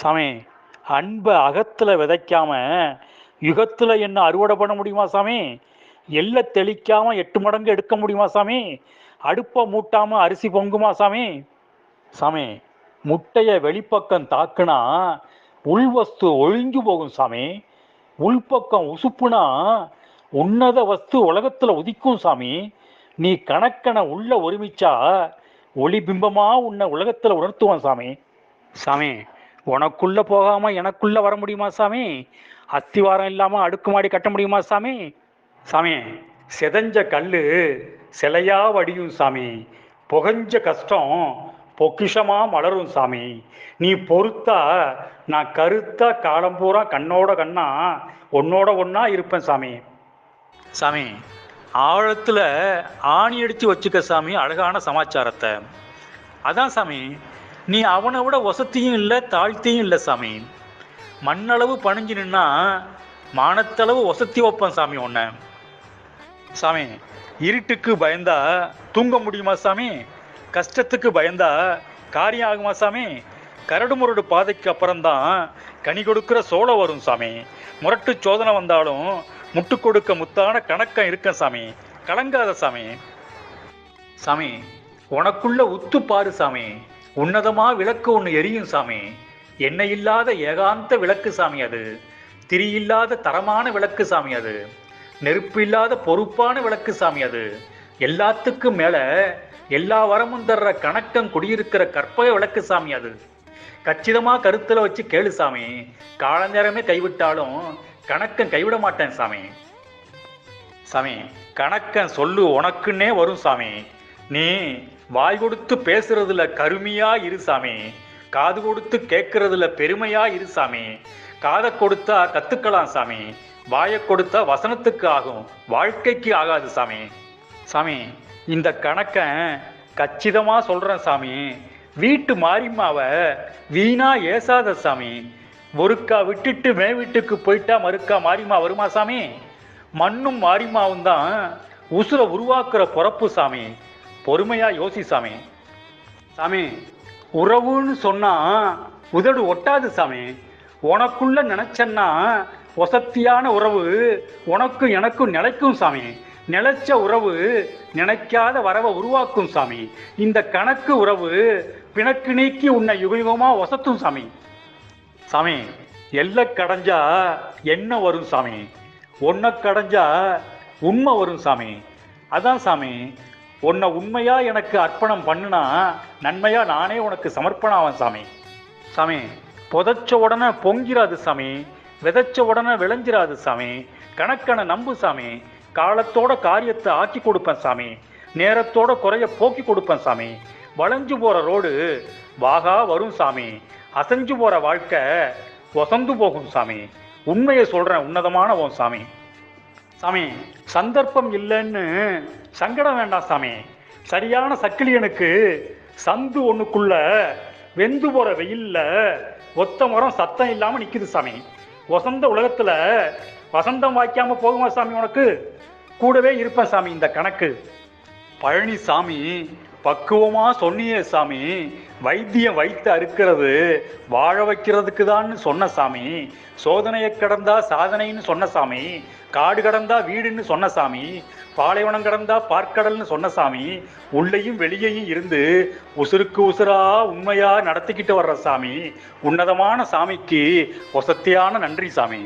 சாமி அன்பை அகத்தில் விதைக்காம யுகத்தில் என்ன அறுவடை பண்ண முடியுமா சாமி? எல்லை தெளிக்காம எட்டு மடங்கு எடுக்க முடியுமா சாமி? அடுப்பை மூட்டாமல் அரிசி பொங்குமா சாமி? சாமி முட்டையை வெளிப்பக்கம் தாக்குனா உள்வஸ்து ஒழிஞ்சு போகும் சாமி. உள்பக்கம் உசுப்புனா உன்னத வஸ்து உலகத்தில் உதிக்கும் சாமி. நீ கணக்கனை உள்ள ஒருமிச்சா ஒளி பிம்பமாக உன்னை உலகத்தில் உணர்த்துவான் சாமி. சாமி உனக்குள்ள போகாம எனக்குள்ள வர முடியுமா சாமி? அஸ்திவாரம் இல்லாம அடுக்குமாடி கட்ட முடியுமா சாமி? சாமி செதஞ்ச கல்லு சிலையா வடியும் சாமி. புகஞ்ச கஷ்டம் பொக்கிஷமா மலரும் சாமி. நீ பொறுத்தா நான் கருத்தா காலம் பூரா கண்ணோட கண்ணா உன்னோட ஒன்னா இருப்பேன் சாமி. சாமி ஆழத்துல ஆணி அடிச்சு வச்சுக்க சாமி அழகான சமாச்சாரத்தை. அதான் சாமி நீ அவனை விட வசதியும் இல்லை தாழ்த்தியும் இல்லை சாமி. மண்ணளவு பணிஞ்சு நின்னா மானத்தளவு வசதி வைப்பேன் சாமி உன்னை. சாமி இருட்டுக்கு பயந்தா தூங்க முடியுமா சாமி? கஷ்டத்துக்கு பயந்தா காரியம் ஆகுமா சாமி? கரடு முரடு பாதைக்கு அப்புறம்தான் கனி கொடுக்குற சோழ வரும் சாமி. முரட்டு சோதனை வந்தாலும் முட்டு கொடுக்க முத்தான கணக்கம் இருக்கேன் சாமி. கலங்காத சாமி. சாமி உனக்குள்ள உத்து பாரு சாமி. உன்னதமா விளக்கு ஒன்று எரியும் சாமி. எண்ணெய் இல்லாத ஏகாந்த விளக்கு சாமி அது. திரி இல்லாத தரமான விளக்கு சாமி அது. நெருப்பு இல்லாத பொறுப்பான விளக்கு சாமி அது. எல்லாத்துக்கும் மேலே எல்லா வரமும் தர்ற கணக்கம் குடியிருக்கிற கற்பக விளக்கு சாமி அது. கச்சிதமா கருத்துல வச்சு கேளு சாமி. காலநேரமே கைவிட்டாலும் கணக்கம் கைவிட மாட்டேன் சாமி. சாமி கணக்கன் சொல்லு உனக்குன்னே வரும் சாமி. நீ வாய் கொடுத்து பேசுறதுல கருமையா இரு சாமி. காது கொடுத்து கேட்கறதுல பெருமையா இரு சாமி. காதை கொடுத்தா கத்துக்கலாம் சாமி. வாயை கொடுத்தா வசனத்துக்கு ஆகும். வாழ்க்கைக்கு ஆகாது சாமி. சாமி இந்த கணக்கை கச்சிதமாக சொல்கிறேன் சாமி. வீட்டு மாரிம்மாவை வீணா ஏசாத சாமி. ஒருக்கா விட்டுட்டு மே வீட்டுக்கு போயிட்டா மறுக்கா மாரிம்மா வருமா சாமி? மண்ணும் மாரிம்மாவும் தான் உசுரை உருவாக்குற பொறப்பு சாமி. பொறுமையாக யோசி சாமி. சாமி உறவுன்னு சொன்னால் உதடு ஒட்டாது சாமி. உனக்குள்ள நினச்சன்னா வசத்தியான உறவு உனக்கும் எனக்கும் நிலைக்கும் சாமி. நிலைச்ச உறவு நினைக்காத வரவை உருவாக்கும் சாமி. இந்த கணக்கு உறவு பிணக்கு நீக்கி உன்னை யுகயுகமாக வசத்தும் சாமி. சாமி எல்லை கடைஞ்சா என்ன வரும் சாமி? ஒன்றை கடைஞ்சா உண்மை வரும் சாமி. அதான் சாமி உன்னை உண்மையாக எனக்கு அர்ப்பணம் பண்ணுனா நன்மையாக நானே உனக்கு சமர்ப்பணம் ஆவேன் சாமி. சாமி புதைச்ச உடனே பொங்கிறாது சாமி விதைச்ச உடனே விளைஞ்சிராது சாமி கணக்கனை நம்பு சாமி காலத்தோட காரியத்தை ஆக்கி கொடுப்பேன் சாமி நேரத்தோட குறைய போக்கி கொடுப்பேன் சாமி வளைஞ்சு போகிற ரோடு வாகா வரும் சாமி அசைஞ்சு போகிற வாழ்க்கை வசந்து போகும் சாமி உண்மையை சொல்கிறேன் உன்னதமான உன் சாமி. சாமி சந்தர்ப்பம் இல்லைன்னு சங்கடம் வேண்டாம் சாமி. சரியான சக்கிலியனுக்கு சந்து ஒண்ணுக்குள்ள வெந்து போற வெயில்ல ஒத்த மரம் சத்தம் இல்லாம நிக்குது சாமி. வசந்த உலகத்துல வசந்தம் வாய்க்காம போகுமா சாமி உனக்கு? கூடவே இருப்பேன் சாமி இந்த கணக்கு. பழனி சாமி பக்குவமா சொன்னியே சாமி வைத்தியம் வைத்து அறுக்கிறது வாழ வைக்கிறதுக்கு தான் சொன்ன சாமி சோதனையை கடந்தா சாதனைன்னு சொன்ன சாமி காடு கடந்தா வீடுன்னு சொன்ன சாமி பாலைவனம் கடந்தா பார்க்கடல்னு சொன்ன சாமி உள்ளேயும் வெளியேயும் இருந்து உசுருக்கு உசுரா உண்மையா நடத்திக்கிட்டு வர்ற சாமி உன்னதமான சாமிக்கு ஒசத்தியான நன்றி சாமி.